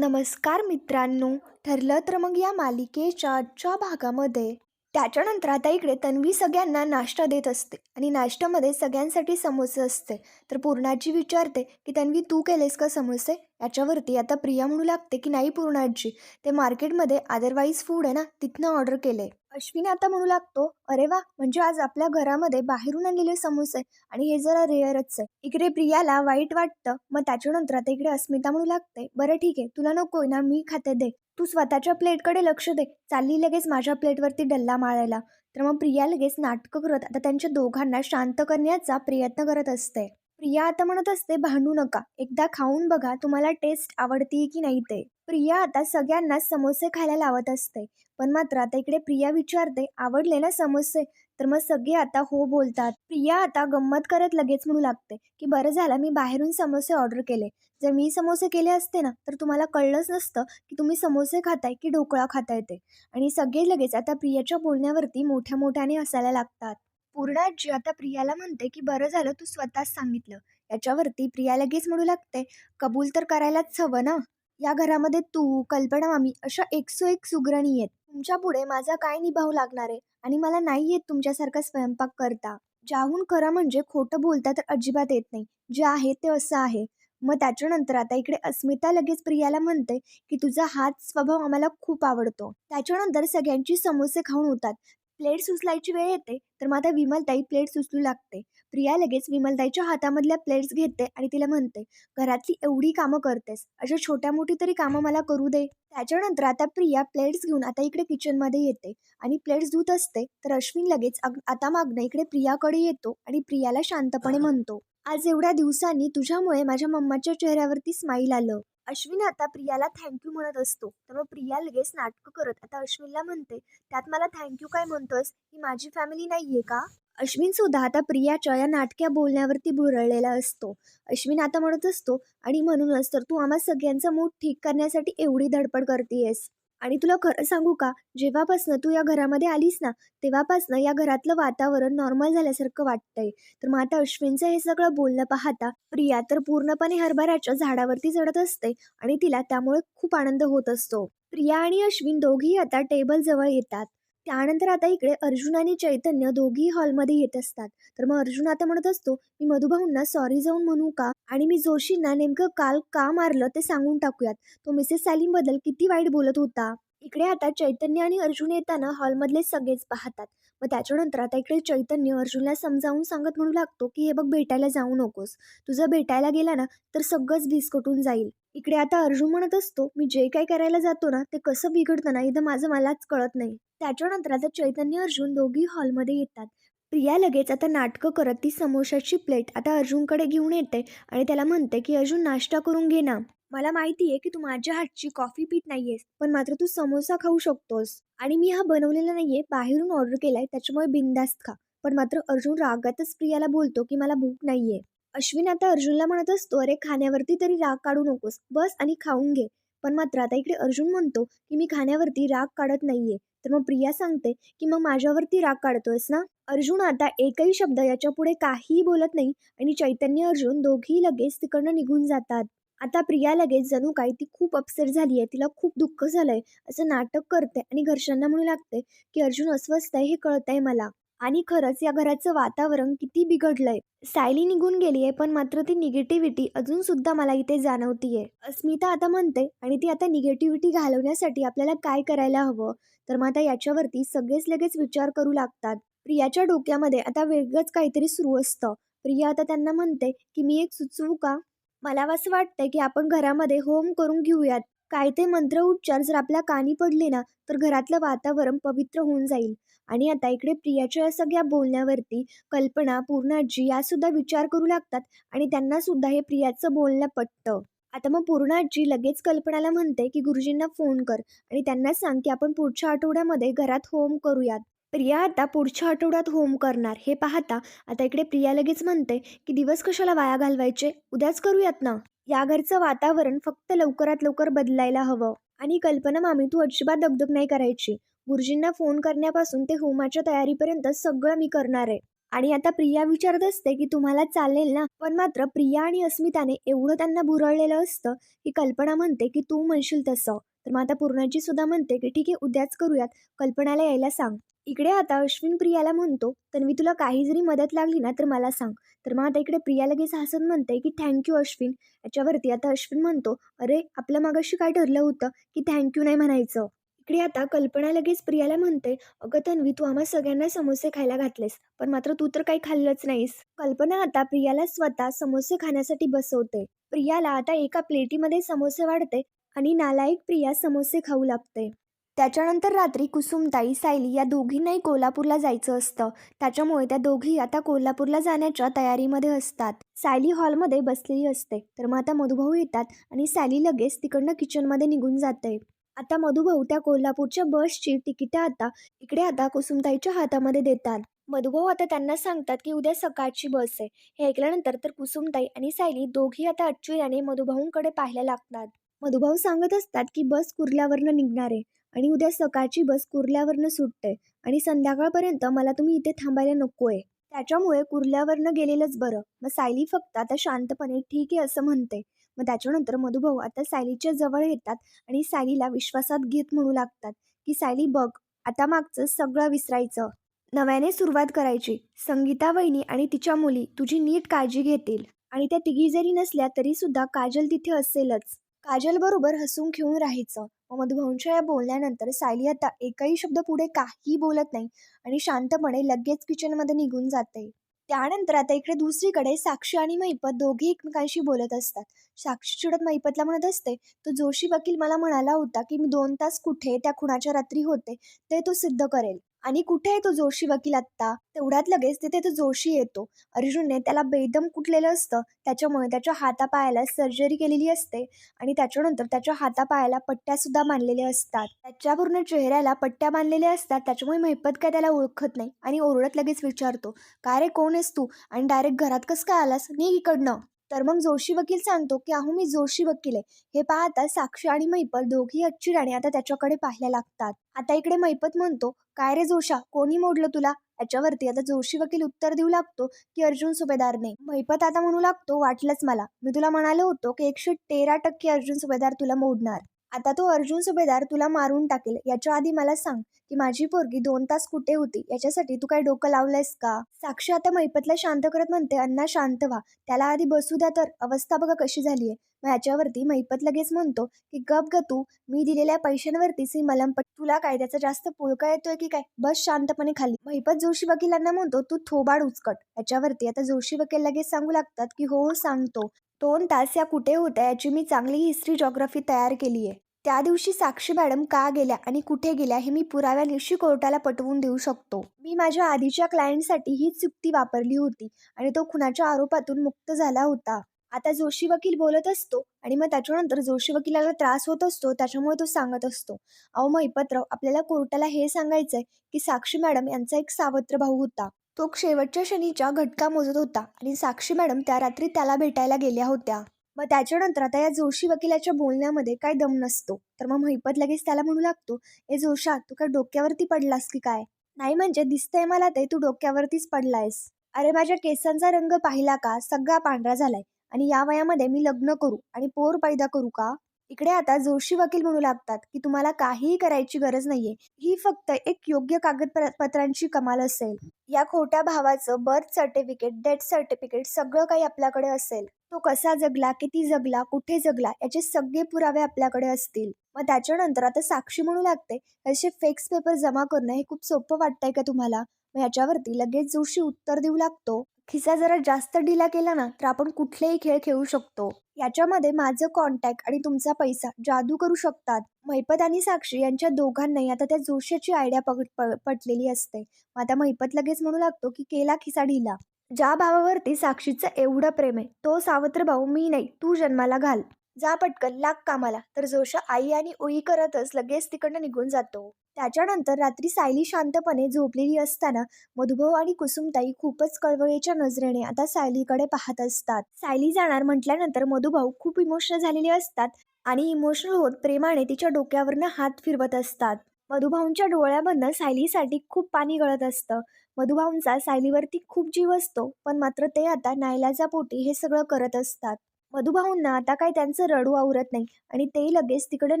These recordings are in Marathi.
नमस्कार मित्रांनो ठरलं तर मग या मालिकेच्या आजच्या भागामध्ये. त्याच्यानंतर आता इकडे तन्वी सगळ्यांना नाश्ता देत असते आणि नाश्त्यामध्ये सगळ्यांसाठी समोसे असते. तर पूर्णाजी विचारते की तन्वी तू केलेस का समोसे? याच्यावरती आता प्रिया म्हणू लागते की नाही पूर्णाजी ते मार्केटमध्ये अदरवाईज फूड आहे ना तिथनं ऑर्डर केले अश्विनी आता म्हणू लागतो अरे वा म्हणजे आज आपल्या घरामध्ये बाहेरून आणलेले समोसे आणि हे जरा रेअरच आहे. इकडे प्रियाला वाईट वाटतं मग त्याच्यानंतर आता इकडे अस्मिता म्हणू लागते बरं ठीक आहे तुला नको ना मी खाते दे. तू स्वतःच्या प्लेटकडे लक्ष दे. चालली लगेच माझ्या प्लेटवरती डल्ला मारायला. तर मग प्रिया लगेच नाटकं करत आता त्यांच्या दोघांना शांत करण्याचा प्रयत्न करत असते. प्रिया आता म्हणत असते भांडू नका. एकदा खाऊन बघा तुम्हाला टेस्ट आवडती की नाही ते. प्रिया आता सगळ्यांना समोसे खायला लावत असते. पण मात्र आता इकडे प्रिया विचारते आवडले ना समोसे? तर मग सगळे आता हो बोलतात. प्रिया आता गंमत करत लगेच म्हणू लागते की बरं झालं मी बाहेरून समोसे ऑर्डर केले. जर मी समोसे केले असते ना तर तुम्हाला कळलंच नसतं की तुम्ही समोसे खाताय की ढोकळा खाताय ते. आणि सगळे लगेच आता प्रियाच्या बोलण्यावरती मोठ्या मोठ्याने हसायला लागतात. पूर्णाजी आता प्रियाला म्हणते की बरं झालं तू स्वतःच सांगितलं. याच्यावरती प्रिया लगेच म्हणू लागते कबूल तर करायलाच हवं ना? या घरामध्ये तू कल्पना मामी अशा एकसो एक सुगरणी आहेत. तुमच्यापुढे माझा काय निभाव लागणार आहे? आणि मला नाही येत तुमच्यासारखा स्वयंपाक करता. ज्याहून खरं म्हणजे खोटं बोलता तर अजिबात येत नाही. जे आहे ते असं आहे. मग त्याच्यानंतर आता इकडे अस्मिता लगेच प्रियाला म्हणते की तुझा हाच स्वभाव आम्हाला खूप आवडतो. त्याच्यानंतर सगळ्यांची समोसे खाऊन होतात प्लेट्स उचलायची वेळ येते तर मग आता विमलताई प्लेट्स उचलू लागते. प्रिया लगेच विमलताईच्या हातामधल्या प्लेट्स घेते आणि तिला म्हणते घरातली एवढी कामं करतेस अशा छोट्या मोठी तरी कामं मला करू दे. त्याच्यानंतर आता प्रिया प्लेट्स घेऊन आता इकडे किचनमध्ये येते आणि प्लेट्स धुत असते तर अश्विन लगेच आता मागणं इकडे प्रियाकडे येतो आणि प्रियाला शांतपणे म्हणतो आज एवढ्या दिवसांनी तुझ्यामुळे माझ्या मम्माच्या चेहऱ्यावरती स्माईल आलं. अश्विन आता प्रियाला थँक्यू म्हणत असतो. तर मग प्रिया लगेच नाटकं करत आता अश्विनला म्हणते त्यात मला थँक्यू काय म्हणतोस? ही माझी फॅमिली नाहीये का? अश्विन सुद्धा आता प्रियाच्या या नाटक्या बोलण्यावरती भुरळलेला असतो. अश्विन आता म्हणत असतो आणि म्हणूनच तर तू आम्हा सगळ्यांचा मूड ठीक करण्यासाठी एवढी धडपड करतेयस. आणि तुला खरं सांगू का? जेव्हापासनं तू या घरामध्ये आलीस ना तेव्हापासनं या घरातलं वातावरण नॉर्मल झाल्यासारखं वाटतंय. तर मग आता अश्विनचं हे सगळं बोलणं पाहता प्रिया तर पूर्णपणे हरभऱ्याच्या झाडावरती चढत असते आणि तिला त्यामुळे खूप आनंद होत असतो. प्रिया आणि अश्विन दोघीही आता टेबल जवळ येतात. त्यानंतर आता इकडे अर्जुन आणि चैतन्य दोघी हॉलमध्ये येत असतात. तर मग अर्जुन आता म्हणत असतो मी मधुभाऊंना सॉरी जाऊन म्हणू का? आणि मी जोशींना नेमकं काल का मारलं ते सांगून टाकूयात. तो मिसेस सॅलीमबद्दल किती वाईट बोलत होता. इकडे आता चैतन्य आणि अर्जुन येताना हॉलमधले सगळेच पाहतात. मग त्याच्यानंतर आता इकडे चैतन्य अर्जुनला समजावून सांगत म्हणू लागतो की हे बघ भेटायला जाऊ नकोस. तुझं भेटायला गेला ना तर सगळंच भिसकटून जाईल. इकडे आता अर्जुन म्हणत असतो मी जे काही करायला जातो ना ते कसं बिघडतं ना इथं माझं मलाच कळत नाही. त्याच्यानंतर आता चैतन्य अर्जुन दोघी हॉलमध्ये येतात. प्रिया लगेच आता नाटकं करत ती समोशाची प्लेट आता अर्जुनकडे घेऊन येते आणि त्याला म्हणते की अर्जुन नाश्ता करून घे ना. मला माहिती आहे की तू माझ्या हातची कॉफी पीत नाहीयेस पण मात्र तू समोसा खाऊ शकतोस. आणि मी हा बनवलेला नाहीये बाहेरून ऑर्डर केलाय त्याच्यामुळे बिंदास्त खा. पण मात्र अर्जुन रागातच प्रियाला बोलतो की मला भूक नाहीये. अश्विन आता अर्जुनला म्हणत असतो अरे खाण्यावरती तरी राग काढू नकोस. बस आणि खाऊन घे. पण मात्र आता इकडे अर्जुन म्हणतो की मी खाण्यावरती राग काढत नाहीये. तर मग प्रिया सांगते की मग माझ्यावरती राग काढतोयस ना? अर्जुन आता एकही शब्द याच्यापुढे काहीही बोलत नाही आणि चैतन्य अर्जुन दोघेही लगेच तिकडनं निघून जातात. आता प्रिया लगेच जणू काय ती खूप अपसेट झाली आहे तिला खूप दुःख झालंय असं नाटक करते आणि घरच्यांना म्हणू लागते की अर्जुन अस्वस्थ आहे हे कळतंय मला. आणि खरंच या घराचं वातावरण किती बिघडलंय. सायली निघून गेली आहे पण मात्र ती निगेटिव्हिटी अजून सुद्धा मला इथे जाणवतीये. अस्मिता आता म्हणते आणि ती आता निगेटिव्हिटी घालवण्यासाठी आपल्याला काय करायला हवं? तर मग आता याच्यावरती सगळेच लगेच विचार करू लागतात. प्रियाच्या डोक्यामध्ये आता वेगळंच काहीतरी सुरू असतं. प्रिया आता त्यांना म्हणते की मी एक सुचवू का? मला असं वाटतंय की आपण घरामध्ये होम करून घेऊयात. काय ते मंत्र उच्चार जर आपल्या कानी पडले ना तर घरातलं वातावरण पवित्र होऊन जाईल. आणि आता इकडे प्रियाच्या या सगळ्या बोलण्यावरती कल्पना पूर्णाजी या सुद्धा विचार करू लागतात आणि त्यांना सुद्धा हे प्रियाचं बोलणं पटतं. आता मग पूर्णाजी लगेच कल्पनाला म्हणते की गुरुजींना फोन कर आणि त्यांना सांग की आपण पुढच्या आठवड्यामध्ये घरात होम करूयात. प्रिया आता पुढच्या आठवड्यात होम करणार. हे पाहता आता इकडे प्रिया लगेच म्हणते की दिवस कशाला वाया घालवायचे? उद्याच करूयात ना? या घरचं वातावरण फक्त लवकरात लवकर बदलायला हवं. आणि कल्पना मामी तू अजिबात दगदग नाही करायची. गुरुजींना फोन करण्यापासून ते होमाच्या तयारीपर्यंत सगळं मी करणार आहे. आणि आता प्रिया विचारत असते की तुम्हाला चालेल ना? पण मात्र प्रिया आणि अस्मिताने एवढं त्यांना भुरळलेलं असतं की कल्पना म्हणते की तू म्हणशील तसं. तर मग आता पूर्णाजी सुद्धा म्हणते की ठीक आहे उद्याच करूयात. कल्पनाला यायला सांग. इकडे आता अश्विन प्रियाला म्हणतो तन्वी तुला काही जरी मदत लागली ना तर मला सांग. तर मग आता इकडे प्रिया लगेच हसत म्हणते की थँक्यू अश्विन. याच्यावरती आता अश्विन म्हणतो अरे आपलं मागाशी काय ठरलं होतं की थँक्यू नाही म्हणायचं? इकडे आता कल्पना लगेच प्रियाला म्हणते अगं तन्वी तू आम्हा सगळ्यांना समोसे खायला घातलेस पण मात्र तू तर काही खाल्लंच नाहीस. कल्पना आता प्रियाला स्वतः समोसे खाण्यासाठी बसवते. प्रियाला आता एका प्लेटीमध्ये समोसे वाढते आणि नालायक प्रिया समोसे खाऊ लागते. त्याच्यानंतर रात्री कुसुमताई सायली या दोघींनाही कोल्हापूरला जायचं असतं. त्याच्यामुळे त्या दोघी आता कोल्हापूरला जाण्याच्या तयारीमध्ये असतात. सायली हॉलमध्ये बसलेली असते. तर मग आता मधुभाऊ येतात आणि सायली लगेच तिकडनं किचनमध्ये निघून जाते. आता मधुभाऊ त्या कोल्हापूरच्या बसची तिकिटं आता इकडे आता कुसुमताईच्या हातामध्ये देतात. मधुभाऊ आता त्यांना सांगतात की उद्या सकाळची बस आहे. हे ऐकल्यानंतर तर कुसुमताई आणि सायली दोघी आता अच्युयाने मधुभाऊंकडे पाहायला लागतात. मधुभाऊ सांगत असतात की बस कुर्ल्यावरनं निघणार आहे. आणि उद्या सकाळची बस कुर्ल्यावरनं सुटते आणि संध्याकाळपर्यंत मला तुम्ही इथे थांबायला नको आहे त्याच्यामुळे कुर्ल्यावरनं गेलेलंच बरं. मग सायली फक्त आता शांतपणे ठीक आहे असं म्हणते. मग त्याच्यानंतर मधुभाऊ आता सायलीच्या जवळ येतात आणि सायलीला विश्वासात घेत म्हणू लागतात की सायली बघ आता मागचं सगळं विसरायचं. नव्याने सुरुवात करायची. संगीता वहिनी आणि तिच्या मुली तुझी नीट काळजी घेतील. आणि त्या तिघी जरी नसल्या तरी सुद्धा काजल तिथे असेलच. काजल बरोबर हसून खेळून राहायचं. मग मधुभाऊंच्या या बोलण्यानंतर सायली आता एकही शब्द पुढे काही बोलत नाही आणि शांतपणे लगेच किचनमध्ये निघून जाते. त्यानंतर आता इकडे दुसरीकडे साक्षी आणि महिपत दोघे एकमेकांशी बोलत असतात. साक्षी चिडत महिपतला म्हणत असते तो जोशी वकील मला म्हणाला होता की मी दोन तास कुठे त्या खुणाच्या रात्री होते ते तो सिद्ध करेल. आणि कुठे आहे तो जोशी वकील आत्ता? तेवढ्यात लगेच तिथे तो जोशी येतो. अर्जुनने त्याला बेदम कुटलेलं असतं त्याच्यामुळे त्याच्या हातापायाला सर्जरी केलेली असते आणि त्याच्यानंतर त्याच्या हातापायाला पट्ट्या सुद्धा बांधलेल्या असतात. त्याच्या पूर्ण चेहऱ्याला पट्ट्या बांधलेल्या असतात त्याच्यामुळे महिपत काय त्याला ओळखत नाही आणि ओरडत लगेच विचारतो काय रे कोण आहेस तू? आणि डायरेक्ट घरात कसं काय आलास? नी इकडनं. तर मग जोशी वकील सांगतो की अहो मी जोशी वकील आहे. हे पाहता साक्षी आणि मैपत दोघी अच्चिराने आता त्याच्याकडे पाहायला लागतात. आता इकडे मैपत म्हणतो काय रे जोशा? कोणी मोडलं तुला? याच्यावरती आता जोशी वकील उत्तर देऊ लागतो की अर्जुन सुभेदारने? मैपत आता म्हणू लागतो वाटलंच मला. मी तुला म्हणालो होतो की एकशे तेरा टक्के अर्जुन सुभेदार तुला मोडणार. आता तो अर्जुन सुभेदार तुला मारून टाकेल याच्या आधी मला सांग. की माझी पोरगी दोन तास कुठे होती? याच्यासाठी तू काय डोकं लावलंयस का? साक्षी आता मैपतला शांत करत म्हणते अण्णा शांत व्हा. त्याला आधी बसू द्या तर. अवस्था बघा कशी झाली आहे मग याच्यावरती मैपत लगेच म्हणतो की गप ग तू. मी दिलेल्या पैशांवरतीच ही मलमपट तुला काय? त्याचा जास्त पुळका येतोय की काय? बस शांतपणे खाली. मैपत जोशी वकिलांना म्हणतो तू थोबाड उचकट. याच्यावरती आता जोशी वकील लगेच सांगू लागतात की हो हो सांगतो. दोन तास या कुठे होत्या याची मी चांगली हिस्ट्री जॉग्राफी तयार केली आहे त्या दिवशी साक्षी मॅडम का गेल्या आणि कुठे गेल्या हे मी पुराव्यानिशी कोर्टाला पटवून देऊ शकतो. मी माझ्या आधीच्या क्लायंटसाठी हीच युक्ती वापरली होती आणि तो खुनाच्या आरोपातून मुक्त झाला होता. आता जोशी वकील बोलत असतो आणि मग त्याच्यानंतर जोशी वकिलाला त्रास होत असतो त्याच्यामुळे तो सांगत असतो. अहो मैपत्र आपल्याला कोर्टाला हे सांगायचंय की साक्षी मॅडम यांचा एक सावत्र भाऊ होता. तो शेवटच्या शनीच्या घटका मोजत होता आणि साक्षी मॅडम त्या रात्री त्याला भेटायला गेल्या होत्या. मग त्याच्यानंतर आता या जोशी वकिलाच्या बोलण्यामध्ये काय दम नसतो. तर मग महिपत लगेच त्याला म्हणू लागतो ए जोशा तू काय डोक्यावरती पडलास की काय? नाही म्हणजे दिसतंय मला ते तू डोक्यावरतीच पडलायस. अरे माझ्या केसांचा रंग पाहिला का? सगळा पांढरा झालाय आणि या वयामध्ये मी लग्न करू आणि पोर पैदा करू का? इकडे आता जोशी वकील म्हणू लागतात की तुम्हाला काहीही करायची गरज नाहीये. ही फक्त एक योग्य कागदपत्रांची कमाल असेल. या खोट्या भावाचं बर्थ सर्टिफिकेट डेथ सर्टिफिकेट सगळं काही आपल्याकडे असेल. तो कसा जगला किती जगला कुठे जगला याचे सगळे पुरावे आपल्याकडे असतील. मग त्याच्यानंतर आता साक्षी म्हणू लागते असे फेक्स पेपर जमा करणं हे खूप सोपं वाटतंय का तुम्हाला? मग याच्यावरती लगेच जोशी उत्तर देऊ लागतो. खिसा जरा जास्त ढिला केला ना तर आपण कुठलेही खेळ खेळू शकतो. याच्यामध्ये माझं कॉन्टॅक्ट आणि तुमचा पैसा जादू करू शकतात. महिपत आणि साक्षी यांच्या दोघांनाही आता त्या जोशाची आयडिया पग प पटलेली असते. मग आता महिपत लगेच म्हणू लागतो की केला खिसा ढिला. ज्या भावावरती साक्षीचं एवढं प्रेम आहे तो सावत्र भाऊ मी नाही तू जन्माला घाल. जा पटकन लाग कामाला. तर जोशा आई आणि ओई करतच लगेच तिकडनं निघून जातो. त्याच्यानंतर रात्री सायली शांतपणे झोपलेली असताना मधुभाऊ आणि कुसुमताई खूपच कळवळीच्या नजरेने आता सायलीकडे पाहत असतात. सायली जाणार म्हटल्यानंतर मधुभाऊ खूप इमोशनल झालेले असतात आणि इमोशनल होत प्रेमाने तिच्या डोक्यावरनं हात फिरवत असतात. मधुभाऊंच्या डोळ्यामधनं सायलीसाठी खूप पाणी गळत असतं. मधुभाऊंचा सायलीवरती खूप जीव असतो पण मात्र ते आता नाईलाजापोटी हे सगळं करत असतात. मधुभाऊंना आता काय त्यांचं रडू आवरत नाही आणि ते लगेच तिकडं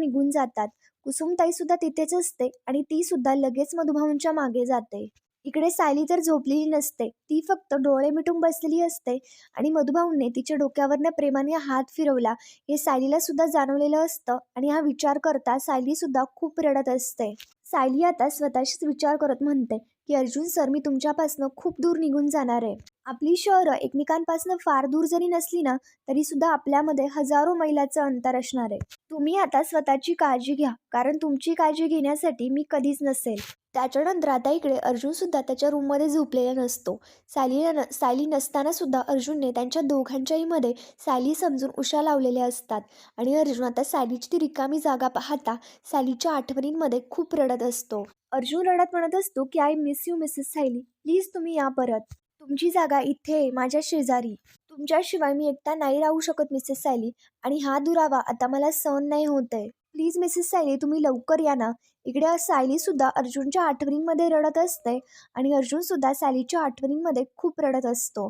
निघून जातात. कुसुमताई सुद्धा तिथेच असते आणि ती सुद्धा लगेच मधुभाऊंच्या मागे जाते. इकडे सायली तर झोपलेली नसते ती फक्त डोळे मिटून बसलेली असते आणि मधुभाऊने तिच्या डोक्यावरनं प्रेमाने हात फिरवला. हे सायलीला सुद्धा जाणवलेलं असतं आणि हा विचार करता सायली सुद्धा खूप रडत असते. सायली आता स्वतःशीच विचार करत म्हणते की अर्जुन सर मी तुमच्यापासनं खूप दूर निघून जाणार आहे. आपली शहरं एकमेकांपासून फार दूर जरी नसली ना तरी सुद्धा आपल्यामध्ये हजारो मैलाचं अंतर असणार आहे. तुम्ही आता स्वतःची काळजी घ्या कारण तुमची काळजी घेण्यासाठी मी कधीच नसेल. त्याच्यानंतर आता इकडे अर्जुन सुद्धा त्याच्या रूममध्ये झोपलेला नसतो. सालीला न सायली नसताना सुद्धा अर्जुनने त्यांच्या दोघांच्याही मध्ये सायली समजून उशा लावलेल्या असतात. आणि अर्जुन आता सायलीची ती रिकामी जागा पाहता सायलीच्या आठवणींमध्ये खूप रडत असतो. अर्जुन रडत म्हणत असतो की I miss you Mrs Sayli. Please तुम्ही या परत. तुमची जागा इथे आहे, माझ्या शेजारी. तुमच्याशिवाय मी एकटा नाही राहू शकत मिसेस सायली. आणि हा दुरावा आता मला सहन नाही होत आहे. प्लीज मिसेस सायली तुम्ही लवकर या ना. इकडे सायली सुद्धा अर्जुनच्या आठवणींमध्ये रडत असते आणि अर्जुन सुद्धा सायलीच्या आठवणींमध्ये खूप रडत असतो.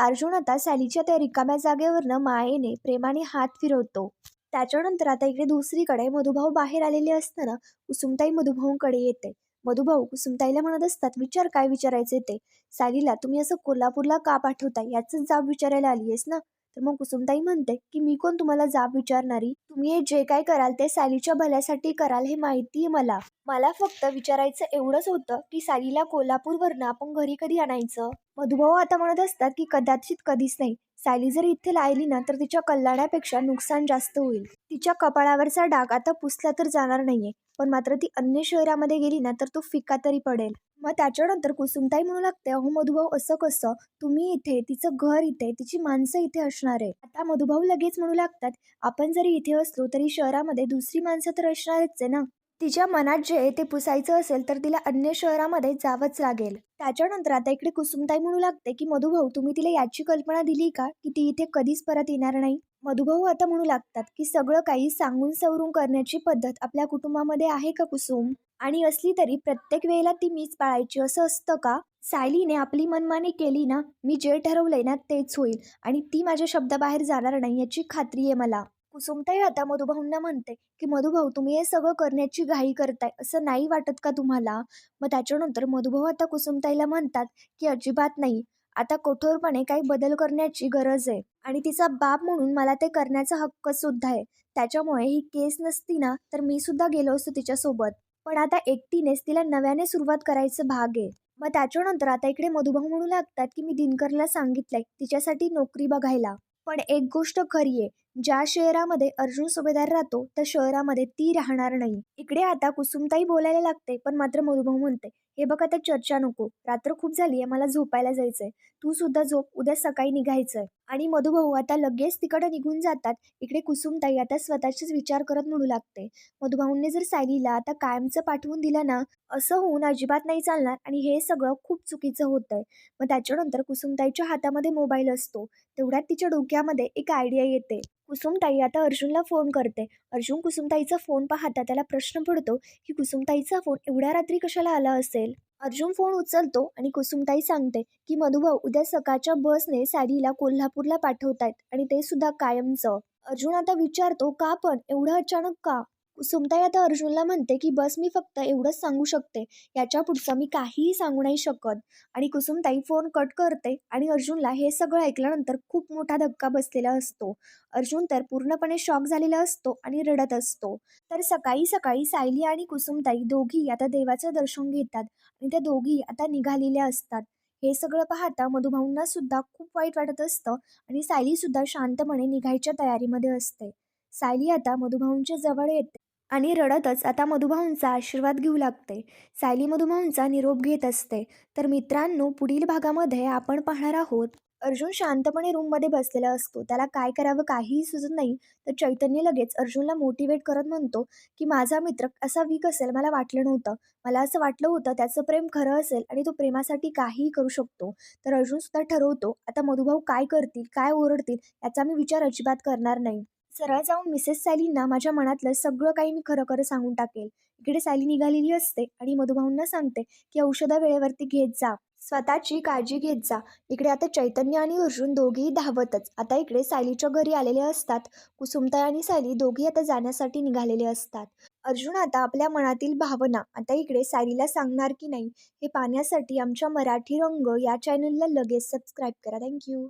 अर्जुन आता सायलीच्या त्या रिकाम्या जागेवरनं मायेने प्रेमाने हात फिरवतो. त्याच्यानंतर आता इकडे दुसरीकडे मधुभाऊ बाहेर आलेले असताना कुसुमताई मधुभाऊंकडे येते. मधुभाऊ कुसुमताईला म्हणत असतात विचार काय विचारायचे ते? सायलीला तुम्ही असं कोल्हापूरला का पाठवताय? याचंच जाब विचारायला आली आहेस ना? तर मग कुसुमताई म्हणते की मी कोण तुम्हाला जाब विचारणारी? तुम्ही हे जे काय कराल ते सालीच्या भल्यासाठी कराल हे माहिती आहे मला. मला फक्त विचारायचं एवढंच होतं की सालीला कोल्हापूरवरनं आपण घरी कधी आणायचं? मधुभाऊ आता म्हणत असतात की कदाचित कधीच नाही. सायली जर इथे लायली ना तर तिच्या कल्याणापेक्षा नुकसान जास्त होईल. तिच्या कपाळावरचा डाग आता पुसला तर जाणार नाहीये. पण मात्र ती अन्य शहरामध्ये गेली ना तर तो फिका तरी पडेल. मग त्याच्यानंतर कुसुमताई म्हणू लागते अहो मधुभाऊ असं कसं? तुम्ही इथे तिचं घर इथे तिची माणसं इथे असणार आहे आता मधुभाऊ लगेच म्हणू लागतात आपण जरी इथे असलो तरी शहरामध्ये दुसरी माणसं तर असणारच आहे ना? तिच्या मनात जे ते पुसायचं असेल तर तिला अन्य शहरामध्ये जावंच लागेल. त्याच्यानंतर आता इकडे कुसुमताई म्हणू लागते की मधुभाऊ तुम्ही तिला याची कल्पना दिली का की ती इथे कधीच परत येणार नाही? मधुभाऊ आता म्हणू लागतात की सगळं काही सांगून सवरून करण्याची पद्धत आपल्या कुटुंबामध्ये आहे का कुसुम? आणि असली तरी प्रत्येक वेळेला ती मीच पाळायची असं असतं का? सायलीने आपली मनमानी केली ना मी जे ठरवलंय ना तेच होईल आणि ती माझ्या शब्दाबाहेर जाणार नाही याची खात्री आहे मला. कुसुमताई आता मधुभाऊंना म्हणते की मधुभाऊ तुम्ही हे सगळं करण्याची घाई करताय असं नाही वाटत का तुम्हाला? मग त्याच्यानंतर मधुभाऊ आता कुसुमताईला म्हणतात की अजिबात नाही. आता कठोरपणे काही बदल करण्याची गरज आहे आणि तिचा बाप म्हणून मला ते करण्याचा हक्क सुद्धा आहे. त्याच्यामुळे ही केस नसती ना तर मी सुद्धा गेलो असतो तिच्यासोबत. पण आता एकटीनेच तिला नव्याने सुरुवात करायचं भाग आहे. मग त्याच्यानंतर आता इकडे मधुभाऊ म्हणू लागतात की मी दिनकरला सांगितलंय तिच्यासाठी नोकरी बघायला. पण एक गोष्ट खरी आहे ज्या शहरामध्ये अर्जुन सुभेदार राहतो त्या शहरामध्ये ती राहणार नाही. इकडे आता कुसुमताई बोलायला लागते पण मात्र मधुभाऊ म्हणते हे बघ आता चर्चा नको. रात्र खूप झाली आहे मला झोपायला जायचंय. तू सुद्धा झोप उद्या सकाळी निघायचंय. आणि मधुभाऊ आता लगेच तिकडे निघून जातात. इकडे कुसुमताई आता स्वतःचेच विचार करत म्हणू लागते. मधुभाऊंनी जर सायलीला आता कायमचं पाठवून दिलं ना असं होऊन अजिबात नाही चालणार आणि हे सगळं खूप चुकीचं होतंय. मग त्याच्यानंतर कुसुमताईच्या हातामध्ये मोबाईल असतो. तेवढ्यात तिच्या डोक्यामध्ये एक आयडिया येते. कुसुमताई आता अर्जुनला फोन करते. अर्जुन कुसुमताईचा फोन पाहता त्याला प्रश्न पडतो की कुसुमताईचा फोन एवढ्या रात्री कशाला आला असेल? अर्जुन फोन उचलतो आणि कुसुमताई सांगते की मधुभाऊ उद्या सकाळच्या बसने साडीला कोल्हापूरला पाठवतायत आणि ते सुद्धा कायमचं. अर्जुन आता विचारतो का पण? एवढं अचानक का? कुसुमताई आता अर्जुनला म्हणते की बस मी फक्त एवढंच सांगू शकते. याच्या पुढचं मी काहीही सांगू नाही शकत. आणि कुसुमताई फोन कट करते आणि अर्जुनला हे सगळं ऐकल्यानंतर खूप मोठा धक्का बसलेला असतो. अर्जुन तर पूर्णपणे शॉक झालेला असतो आणि रडत असतो. तर सकाळी सकाळी सायली आणि कुसुमताई दोघी आता देवाचं दर्शन घेतात आणि त्या दोघी आता निघालेल्या असतात. हे सगळं पाहता मधुभाऊंना सुद्धा खूप वाईट वाटत असतं आणि सायली सुद्धा शांतपणे निघायच्या तयारीमध्ये असते. सायली आता मधुभाऊंच्या जवळ येते. आणि रडतच आता मधुभाऊंचा आशीर्वाद घेऊ लागते सायली मधुभाऊंचा निरोप घेत असते. तर मित्रांनो पुढील भागामध्ये आपण पाहणार आहोत अर्जुन शांतपणे रूममध्ये बसलेला असतो. त्याला काय करावं काहीही सुचत नाही. तर चैतन्य लगेच अर्जुनला मोटिवेट करत म्हणतो की माझा मित्र असा वीक असेल मला वाटलं नव्हतं. मला असं वाटलं होतं त्याचं प्रेम खरं असेल आणि तो प्रेमासाठी काहीही करू शकतो. तर अर्जुन सुद्धा ठरवतो आता मधुभाऊ काय करतील काय ओरडतील याचा मी विचार अजिबात करणार नाही. सरळ जाऊन मिसेस सायलींना माझ्या मनातलं सगळं काही मी खरं खरं सांगून टाकेल. इकडे सायली निघालेली असते आणि मधुभाऊंना सांगते की औषधं वेळेवरती घेत जा. स्वतःची काळजी घेत जा. इकडे आता चैतन्य आणि अर्जुन दोघेही धावतच. आता इकडे सायलीच्या घरी आलेले असतात. कुसुमताई आणि सायली दोघी आता जाण्यासाठी निघालेले असतात. अर्जुन आता आपल्या मनातील भावना आता इकडे सायलीला सांगणार की नाही हे पाहण्यासाठी आमच्या मराठी रंग या चॅनलला लगेच सबस्क्राईब करा. थँक्यू